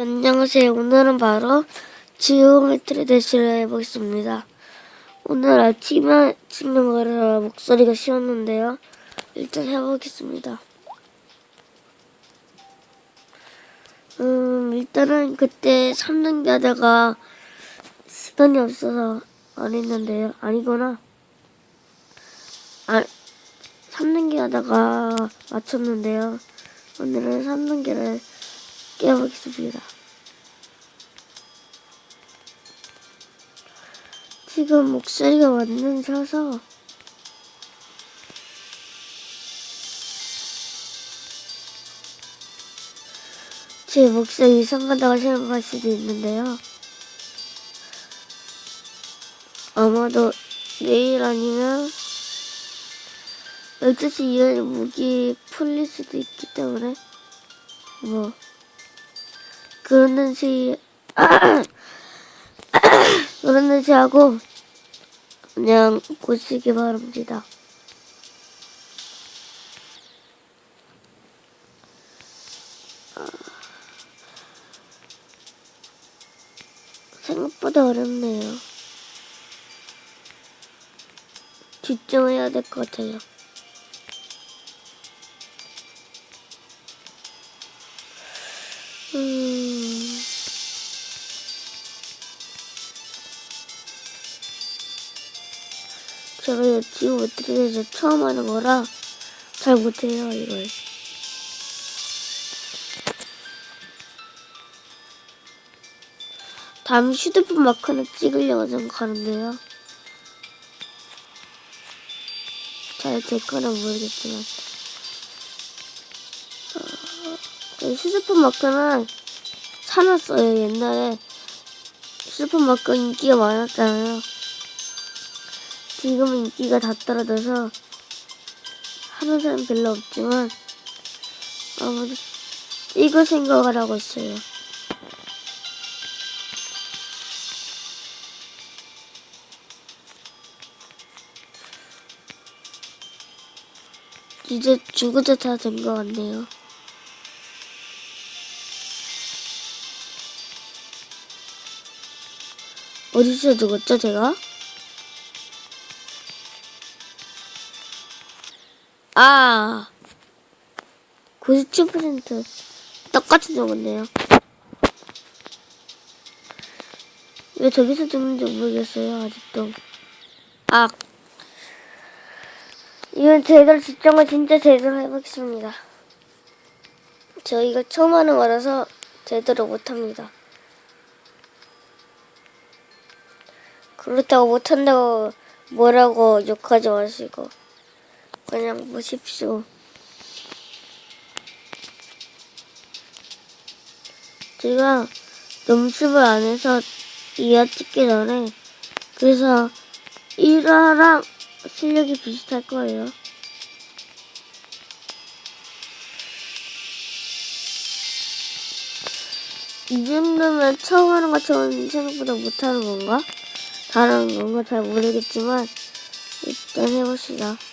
안녕하세요. 오늘은 바로 지오메트리 대시를 해보겠습니다. 오늘 아침에 찍는 거라 목소리가 쉬었는데요. 일단 해보겠습니다. 음, 일단은 그때 3단계 하다가 시간이 없어서 안 했는데요. 아니구나. 아, 3단계 하다가 맞췄는데요. 오늘은 3단계를 깨보겠습니다. 지금 목소리가 완전 셔서 제 목소리 이상하다고 생각할 수도 있는데요. 아마도 내일 아니면 12시 이후에 목이 풀릴 수도 있기 때문에 뭐 그런 듯이 그런 듯이 하고 그냥 보시기 바랍니다. 생각보다 어렵네요. 집중해야 될 것 같아요. 어떻게 돼서 처음 하는 거라 잘 못해요, 이걸. 다음 휴대폰 마크는 찍으려고 생각하는데요. 잘 될거나 모르겠지만. 어, 저 휴대폰 마크는 사놨어요, 옛날에. 휴대폰 마크 인기가 많았잖아요. 지금은 인기가 다 떨어져서 하는 사람 별로 없지만 아무도 이거 생각을 하고 있어요. 이제 죽어도 다 된 것 같네요. 어디서 죽었죠, 제가? 아, 97% 똑같이 적었네요. 왜 저기서 죽는지 모르겠어요, 아직도. 아, 이건 제대로 집중을 진짜 제대로 해보겠습니다. 저 이거 처음 하는 거라서 제대로 못합니다. 그렇다고 못한다고 뭐라고 욕하지 마시고. 그냥 보십시오. 제가 연습을 안 해서 이화 찍기 전에 그래서 1화랑 실력이 비슷할 거예요. 이 정도면 처음 하는 것처럼 생각보다 못하는 건가? 다른 건가 잘 모르겠지만 일단 해봅시다.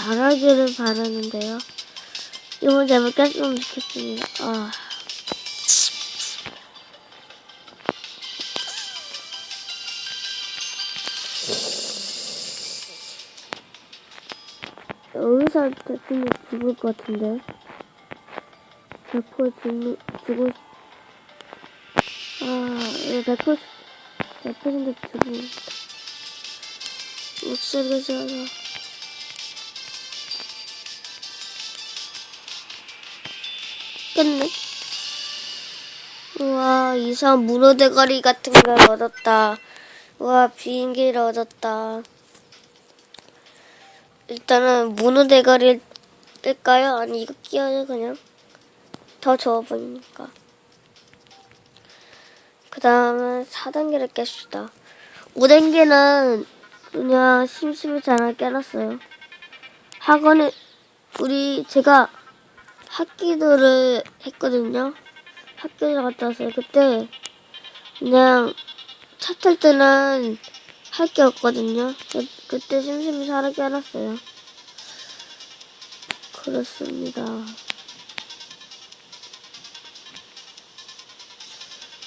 잘하기를 바라는데요. 이번 제발 깼으면 좋겠습니다. 아. 여기서 대통령 죽을 것 같은데. 100% 죽, 죽을 아, 예, 100%, 100% 두고. 목소리가 작아. 깼네? 우와, 이상한 문어 대가리 같은 걸 얻었다. 우와, 비행기를 얻었다. 일단은 문어 대가리를 뺄까요? 아니, 이거 끼워요, 그냥. 더 좋아 보이니까. 그 다음에 4단계를 깼습니다. 5단계는 그냥 심심해서 하나 깨놨어요. 학원에 우리 제가 학기도를 했거든요. 학교를 갔다 왔어요. 그때 그냥 차 탈 때는 할 게 없거든요. 그, 그때 심심해서 하나 깨놨어요. 그렇습니다.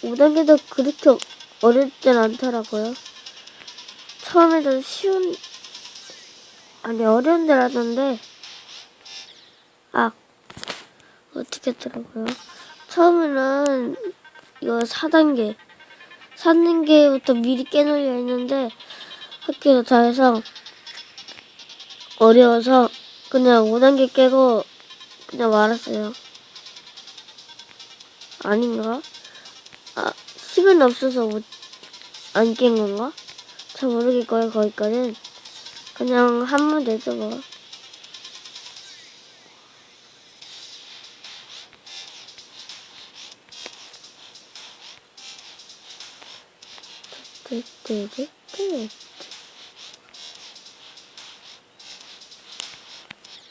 5단계도 그렇게 어렵진 않더라고요. 처음에도 쉬운, 아니, 어려운 줄 알았는데, 아, 어떻게 했더라고요. 처음에는 이거 4단계, 4단계부터 미리 깨놓려 했는데, 학교에서 다 해서 어려워서 그냥 5단계 깨고 그냥 말았어요. 아닌가? 아, 시간 없어서 못, 안 깬 건가? 잘 모르겠고요, 거기까지는. 그냥 한 번 내줘 뭐. 뚜뚜뚜뚜.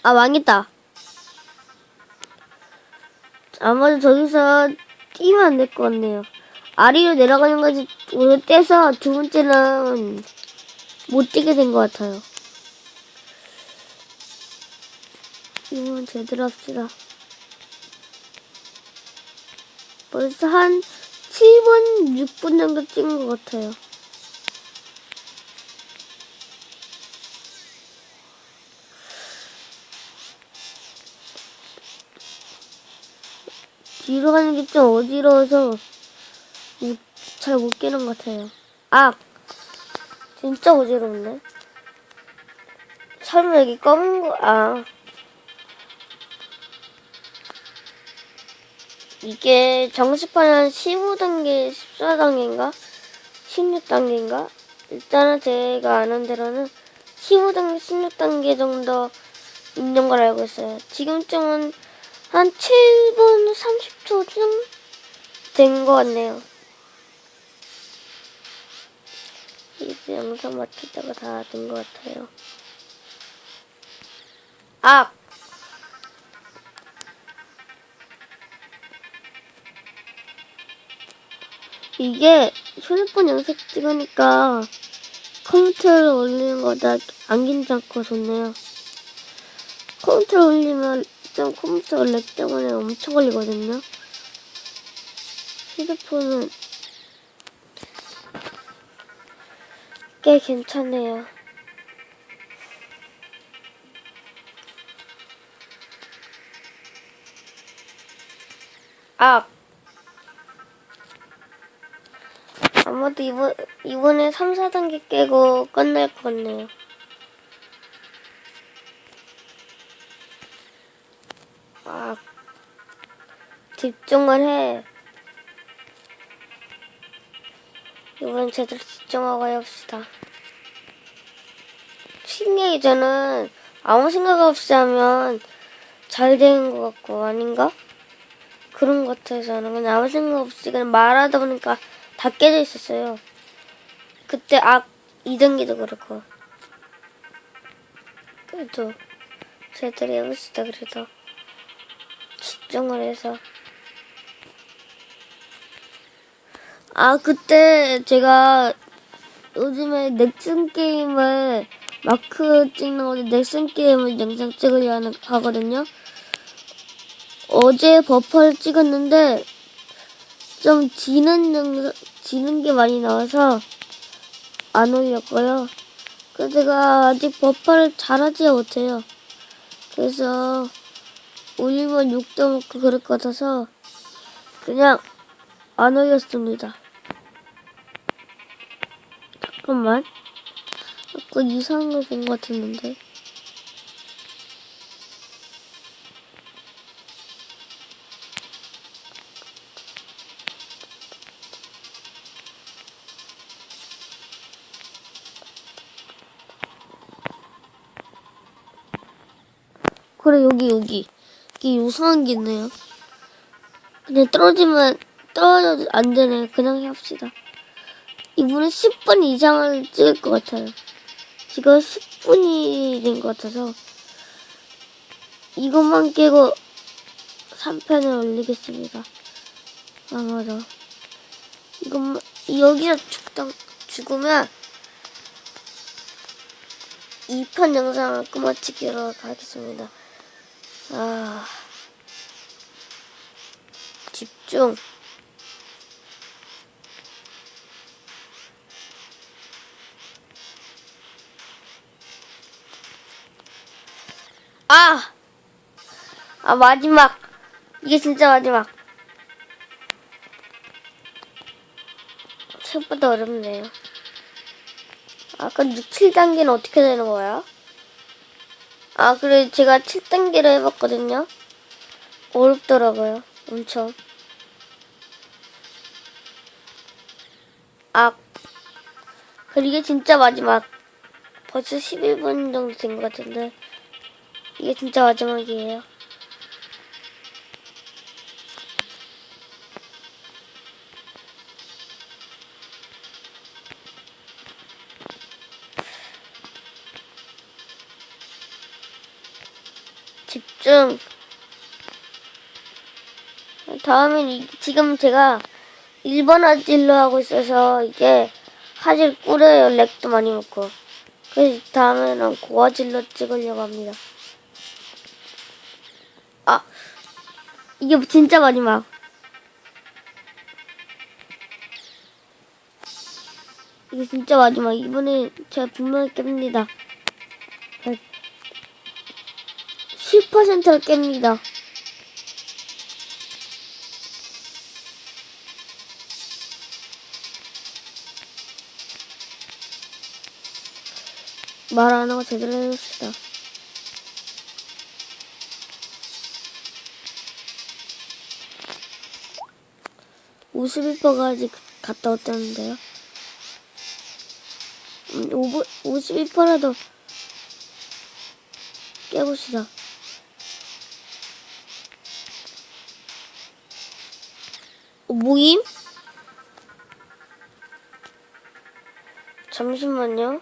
아, 망했다. 아마도 저기서 뛰면 안 될 것 같네요. 아래로 내려가는 거지 오늘 떼서 두 번째는 못 뛰게 된 것 같아요. 이건 제대로 합시다. 벌써 한 7분, 6분 정도 찍은 것 같아요. 뒤로 가는 게 좀 어지러워서 잘 못 깨는 것 같아요. 아! 진짜 어지러운데? 설마 여기 검은 거, 아. 이게 정식판은 15단계, 14단계인가? 16단계인가? 일단은 제가 아는 대로는 15단계, 16단계 정도 있는 걸 알고 있어요. 지금쯤은 한 7분 30초쯤 된 것 같네요. 이제 영상 마칠 때가 다 된 것 같아요. 아! 이게 휴대폰 영상 찍으니까 컴퓨터를 올리는 거다 안 괜찮고 좋네요. 컴퓨터 올리면 좀 컴퓨터 렉 때문에 엄청 걸리거든요. 휴대폰은 꽤 괜찮네요. 아! 아마도 이번, 이번에 3, 4단계 깨고 끝날 것 같네요. 아, 집중을 해. 이번 제대로 집중하고 해봅시다. 신기하게 저는 아무 생각 없이 하면 잘 되는 것 같고, 아닌가? 그런 것 같아요, 저는. 그냥 아무 생각 없이 그냥 말하다 보니까 다 깨져 있었어요. 그때 악 2단계도 그렇고. 그래도 제대로 해봅시다, 그래도. 집중을 해서. 아, 그때 제가 요즘에 넥슨 게임을 마크 찍는 거지 넥슨 게임을 영상 찍으려 하는, 하거든요. 어제 버퍼를 찍었는데 좀 지는 영상, 지는 게 많이 나와서 안 올렸고요. 그래서 제가 아직 버퍼를 잘하지 못해요. 그래서 올리면 욕도 먹고 그럴 것 같아서 그냥 안 올렸습니다. 잠깐만. 아까 이상한 걸본것 같았는데. 그래 여기 여기 이게 요상한 게 있네요. 그냥 떨어지면 떨어져도 안 되네. 그냥 해봅시다. 이분은 10분 이상을 찍을 것 같아요. 지금 10분이 된 것 같아서 이것만 깨고 3편을 올리겠습니다. 아마도 이것만 여기서 죽당 죽으면 2편 영상을 끊어치기로 하겠습니다. 아 집중. 아! 아, 마지막. 이게 진짜 마지막. 생각보다 어렵네요. 아까 6, 7단계는 어떻게 되는 거야? 아, 그래, 제가 7단계를 해봤거든요. 어렵더라고요. 엄청. 아, 그리고 진짜 마지막. 벌써 11분 정도 된 것 같은데. 이게 진짜 마지막이에요. 집중. 다음엔 이, 지금 제가 1번 화질로 하고 있어서 이게 화질 꾸려요. 렉도 많이 먹고. 그래서 다음에는 고화질로 찍으려고 합니다. 아, 이게 진짜 마지막. 이게 진짜 마지막. 이번에 제가 분명히 깹니다. 10%를 깹니다. 말 안 하고 제대로 해봅시다. (51%까지) 갔다 왔다는데요 음, 51%라도 깨봅시다 모임? 잠시만요.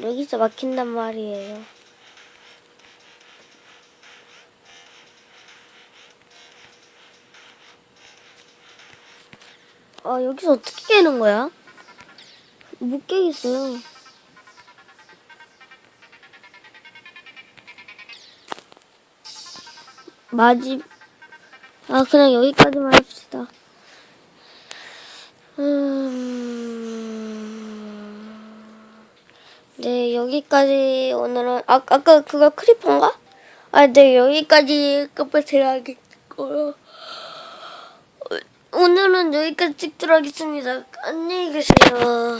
여기서 막힌단 말이에요. 아, 여기서 어떻게 깨는 거야? 못 깨겠어요. 마지, 아, 그냥 여기까지만 합시다. 네, 여기까지 오늘은 아, 아까 그거 크리퍼인가? 아, 네, 여기까지 끝을 하겠고요. 오늘은 여기까지 찍도록 하겠습니다. 안녕히 계세요.